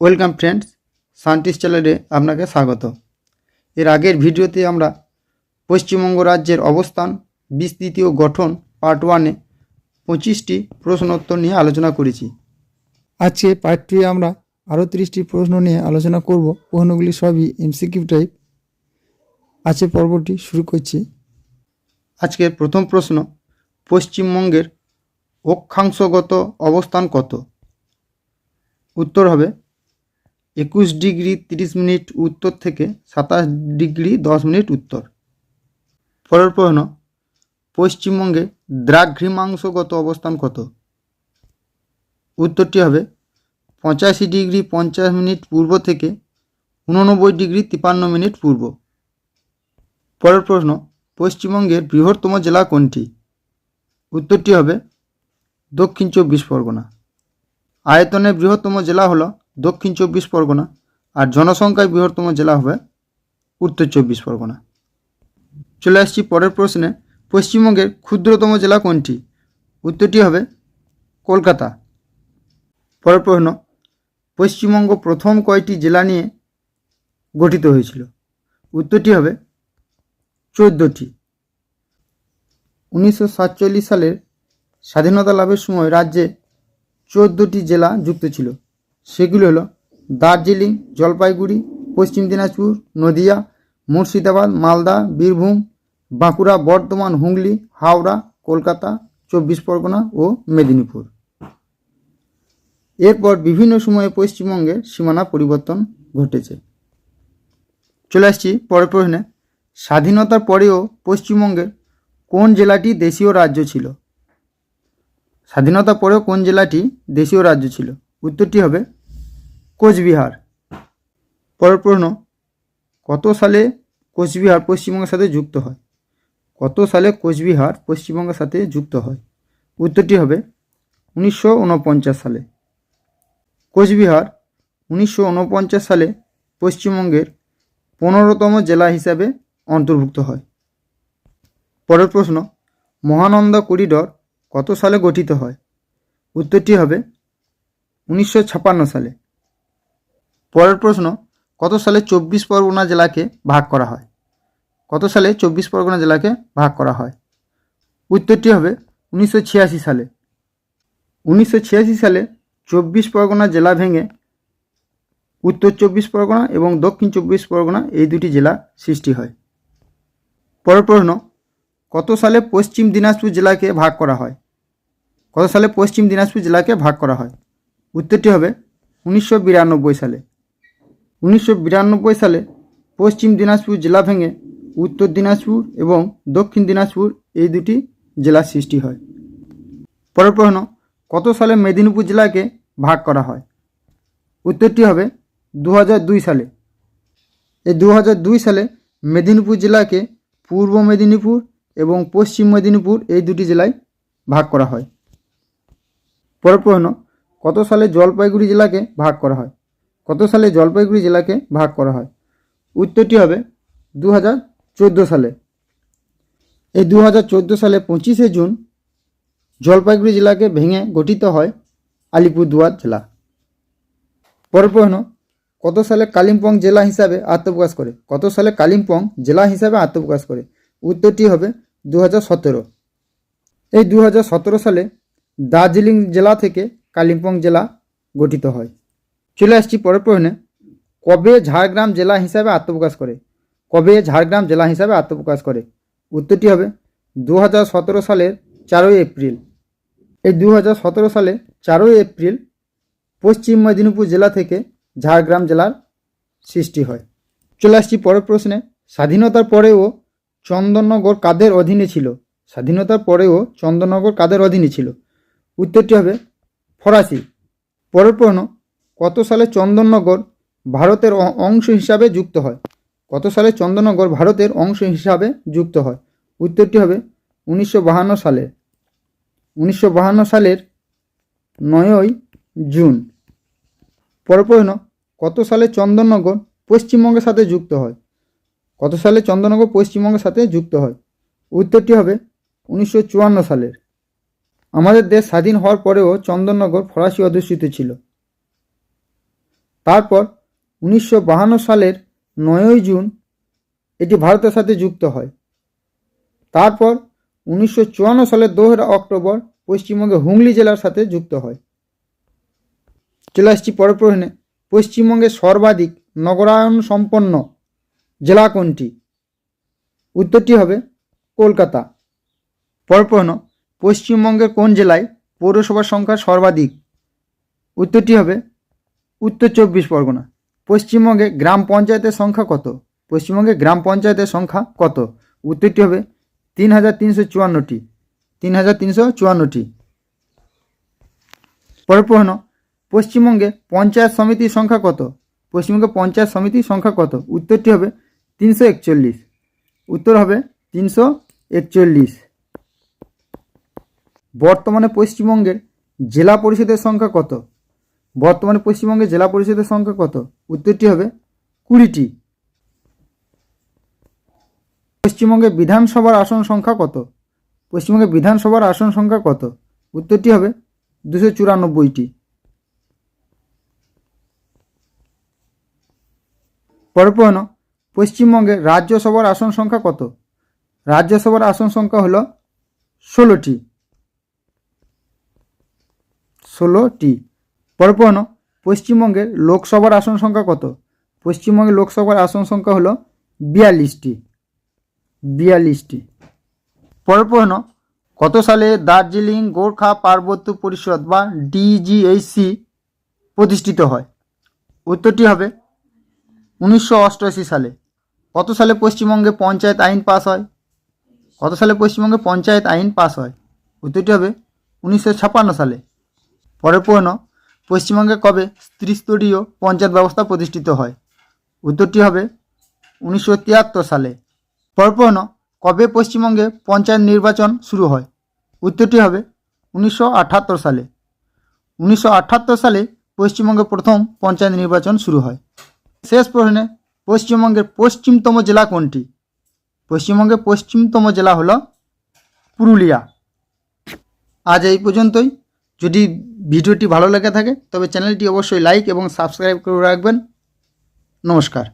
Welcome friends, scientist চ্যানেলে আপনাকে স্বাগত। এর আগের ভিডিওতে আমরা পশ্চিমবঙ্গ রাজ্যের অবস্থান, বিস্তৃতি ও গঠন পার্ট ওয়ানে পঁচিশটি প্রশ্নোত্তর নিয়ে আলোচনা করেছি। আজকে পার্ট টুয়ে আমরা আরও তিরিশটি প্রশ্ন নিয়ে আলোচনা করব। প্রশ্নগুলি সবই এমসিকিউ টাইপ। আছে পর্বটি শুরু করছি। আজকের প্রথম প্রশ্ন, পশ্চিমবঙ্গের অক্ষাংশগত অবস্থান কত? উত্তর হবে একুশ ডিগ্রি তিরিশ মিনিট উত্তর থেকে সাতাশ ডিগ্রি দশ মিনিট উত্তর। পরের প্রশ্ন, পশ্চিমবঙ্গে দ্রাঘ্রিমাংশগত অবস্থান কত? উত্তরটি হবে পঁচাশি ডিগ্রি পঞ্চাশ মিনিট পূর্ব থেকে উননব্বই ডিগ্রি তিপান্ন মিনিট পূর্ব। পরের প্রশ্ন, পশ্চিমবঙ্গের বৃহত্তম জেলা কোনটি? উত্তরটি হবে দক্ষিণ চব্বিশ পরগনা। আয়তনে বৃহত্তম জেলা হলো দক্ষিণ চব্বিশ পরগনা আর জনসংখ্যায় বৃহত্তম জেলা হবে উত্তর চব্বিশ পরগনা। চলে আসছি পরের প্রশ্নে। পশ্চিমবঙ্গের ক্ষুদ্রতম জেলা কোনটি? উত্তরটি হবে কলকাতা। পরের প্রশ্ন, পশ্চিমবঙ্গ প্রথম কয়টি জেলা নিয়ে গঠিত হয়েছিল? উত্তরটি হবে চোদ্দোটি। উনিশশো সাতচল্লিশ সালের স্বাধীনতা লাভের সময় রাজ্যে চোদ্দোটি জেলা যুক্ত ছিল। সেগুলি হলো দার্জিলিং, জলপাইগুড়ি, পশ্চিম দিনাজপুর, নদিয়া, মুর্শিদাবাদ, মালদা, বীরভূম, বাঁকুড়া, বর্ধমান, হুগলি, হাওড়া, কলকাতা, চব্বিশ পরগনা ও মেদিনীপুর। এরপর বিভিন্ন সময়ে পশ্চিমবঙ্গের সীমানা পরিবর্তন ঘটেছে। চলে আসছি পরের প্রশ্নে। স্বাধীনতার পরেও পশ্চিমবঙ্গের কোন জেলাটি দেশীয় রাজ্য ছিল? স্বাধীনতার পরেও কোন জেলাটি দেশীয় রাজ্য ছিল? উত্তরটি হবে কোচবিহার। পরের প্রশ্ন, কত সালে কোচবিহার পশ্চিমবঙ্গের সাথে যুক্ত হয়? কত সালে কোচবিহার পশ্চিমবঙ্গের সাথে যুক্ত হয়? উত্তরটি হবে উনিশশো উনপঞ্চাশ সালে। কোচবিহার উনিশশো উনপঞ্চাশ সালে পশ্চিমবঙ্গের পনেরোতম জেলা হিসাবে অন্তর্ভুক্ত হয়। পরের প্রশ্ন, মহানন্দা করিডর কত সালে গঠিত হয়? উত্তরটি হবে উনিশশো সালে। পরের প্রশ্ন, কত সালে চব্বিশ পরগনা জেলাকে ভাগ করা হয়? কত সালে চব্বিশ পরগনা জেলাকে ভাগ করা হয়? উত্তরটি হবে উনিশশো ছিয়াশি সালে। উনিশশো ছিয়াশি সালে চব্বিশ পরগনা জেলা ভেঙে উত্তর চব্বিশ পরগনা এবং দক্ষিণ চব্বিশ পরগনা এই দুটি জেলা সৃষ্টি হয়। পরের প্রশ্ন, কত সালে পশ্চিম দিনাজপুর জেলাকে ভাগ করা হয়? কত সালে পশ্চিম দিনাজপুর জেলাকে ভাগ করা হয়? উত্তরটি হবে উনিশশো বিরানব্বই সালে। উনিশশো বিরানব্বই সালে পশ্চিম দিনাজপুর জেলা ভেঙে উত্তর দিনাজপুর এবং দক্ষিণ দিনাজপুর এই দুটি জেলার সৃষ্টি হয়। পরের প্রশ্ন, কত সালে মেদিনীপুর জেলাকে ভাগ করা হয়? উত্তরটি হবে দু সালে। এই দু সালে মেদিনীপুর জেলাকে পূর্ব মেদিনীপুর এবং পশ্চিম মেদিনীপুর এই দুটি জেলায় ভাগ করা হয়। পরের প্রশ্ন, কত সালে জলপাইগুড়ি জেলাকে ভাগ করা হয়? কত সালে জলপাইগুড়ি জেলাকে ভাগ করা হয়? উত্তরটি হবে দু হাজার চোদ্দ সালে। এই দু হাজার চোদ্দ সালে পঁচিশে জুন জলপাইগুড়ি জেলাকে ভেঙে গঠিত হয় আলিপুরদুয়ার জেলা। পরের প্রশ্ন, কত সালে কালিম্পং জেলা হিসাবে আত্মপ্রকাশ করে? কত সালে কালিম্পং জেলা হিসাবে আত্মপ্রকাশ করে? উত্তরটি হবে দু হাজার সতেরো। এই দু হাজার সতেরো সালে দার্জিলিং জেলা থেকে কালিম্পং জেলা গঠিত হয়। চলে আসছি পরের প্রশ্নে। কবে ঝাড়গ্রাম জেলা হিসাবে আত্মপ্রকাশ করে? কবে ঝাড়গ্রাম জেলা হিসাবে আত্মপ্রকাশ করে? উত্তরটি হবে দু হাজার সতেরো সালের চারই এপ্রিল। এই দু হাজার সতেরো সালে চারই এপ্রিল পশ্চিম মেদিনীপুর জেলা থেকে ঝাড়গ্রাম জেলার সৃষ্টি হয়। চলে আসছি পরের প্রশ্নে। স্বাধীনতার পরেও চন্দননগর কাদের অধীনে ছিল? স্বাধীনতার পরেও চন্দননগর কাদের অধীনে ছিল? উত্তরটি হবে ফরাসি। পরের প্রশ্ন কত সালে চন্দননগর ভারতের অংশ হিসাবে যুক্ত হয়? কত সালে চন্দননগর ভারতের অংশ হিসাবে যুক্ত হয়? উত্তরটি হবে উনিশশো বাহান্ন সালে। উনিশশো বাহান্ন সালের নয়ই জুন। পরের প্রশ্ন, কত সালে চন্দননগর পশ্চিমবঙ্গের সাথে যুক্ত হয়? কত সালে চন্দননগর পশ্চিমবঙ্গের সাথে যুক্ত হয়? উত্তরটি হবে উনিশশো চুয়ান্ন সালের। আমাদের দেশ স্বাধীন হওয়ার পরেও চন্দননগর ফরাসি অধ্যুষিত ছিল। তারপর উনিশশো সালের নয়ই জুন এটি ভারতের সাথে যুক্ত হয়। তারপর উনিশশো চুয়ান্ন সালের দোসরা অক্টোবর পশ্চিমবঙ্গে হুগলি জেলার সাথে যুক্ত হয়। চলে আসছি পরের প্রশ্নে। পশ্চিমবঙ্গের সর্বাধিক নগরায়ন সম্পন্ন জেলা কোনটি? উত্তরটি হবে কলকাতা। পরের প্রশ্ন, পশ্চিমবঙ্গের কোন জেলায় পৌরসভার সংখ্যা সর্বাধিক? উত্তরটি হবে উত্তর চব্বিশ পরগনা। পশ্চিমবঙ্গে গ্রাম পঞ্চায়েতের সংখ্যা কত? পশ্চিমবঙ্গে গ্রাম পঞ্চায়েতের সংখ্যা কত? উত্তরটি হবে তিন হাজার তিনশো চুয়ান্নটি। তিন হাজার তিনশো চুয়ান্নটি। পরের প্রশ্ন, পশ্চিমবঙ্গে পঞ্চায়েত সমিতির সংখ্যা কত? পশ্চিমবঙ্গে পঞ্চায়েত সমিতির সংখ্যা কত? উত্তরটি হবে তিনশো একচল্লিশ। উত্তর হবে তিনশো একচল্লিশ। বর্তমানে পশ্চিমবঙ্গের জেলা পরিষদের সংখ্যা কত? বর্তমানে পশ্চিমবঙ্গে জেলা পরিষদের সংখ্যা কত? উত্তরটি হবে কুড়িটি। পশ্চিমবঙ্গে বিধানসভার আসন সংখ্যা কত? পশ্চিমবঙ্গে বিধানসভার আসন সংখ্যা কত? উত্তরটি হবে দুশো চুরানব্বইটি। পরের প্রশ্ন পশ্চিমবঙ্গে রাজ্যসভার আসন সংখ্যা কত? রাজ্যসভার আসন সংখ্যা হলো ষোলোটি। ষোলোটি। পরের প্রশ্ন পশ্চিমবঙ্গের লোকসভার আসন সংখ্যা কত? পশ্চিমবঙ্গের লোকসভার আসন সংখ্যা হলো বিয়াল্লিশটি। বিয়াল্লিশটি। পরের প্রশ্ন, কত সালে দার্জিলিং, গোর্খা পার্বত্য পরিষদ বা ডিজিএইসি প্রতিষ্ঠিত হয়? উত্তরটি হবে উনিশশো অষ্টআশি সালে। কত সালে পশ্চিমবঙ্গে পঞ্চায়েত আইন পাস হয়? কত সালে পশ্চিমবঙ্গে পঞ্চায়েত আইন পাস হয়? উত্তরটি হবে উনিশশো ছাপ্পান্ন সালে। প্রশ্ন পশ্চিমবঙ্গে কবে ত্রিস্তরীয় পঞ্চায়েত ব্যবস্থা প্রতিষ্ঠিত হয়? উত্তরটি হবে উনিশশো তিয়াত্তর সালে। পরের প্রশ্ন কবে পশ্চিমবঙ্গে পঞ্চায়েত নির্বাচন শুরু হয়? উত্তরটি হবে উনিশশো আটাত্তর সালে। উনিশশো আটাত্তর সালে পশ্চিমবঙ্গে প্রথম পঞ্চায়েত নির্বাচন শুরু হয়। শেষ প্রশ্নে, পশ্চিমবঙ্গের পশ্চিমতম জেলা কোনটি? পশ্চিমবঙ্গের পশ্চিমতম জেলা হলো পুরুলিয়া। আজ এই পর্যন্তই। যদি ভিডিওটি ভালো লেগে থাকে তবে চ্যানেলটি অবশ্যই লাইক এবং সাবস্ক্রাইব করে রাখবেন। নমস্কার।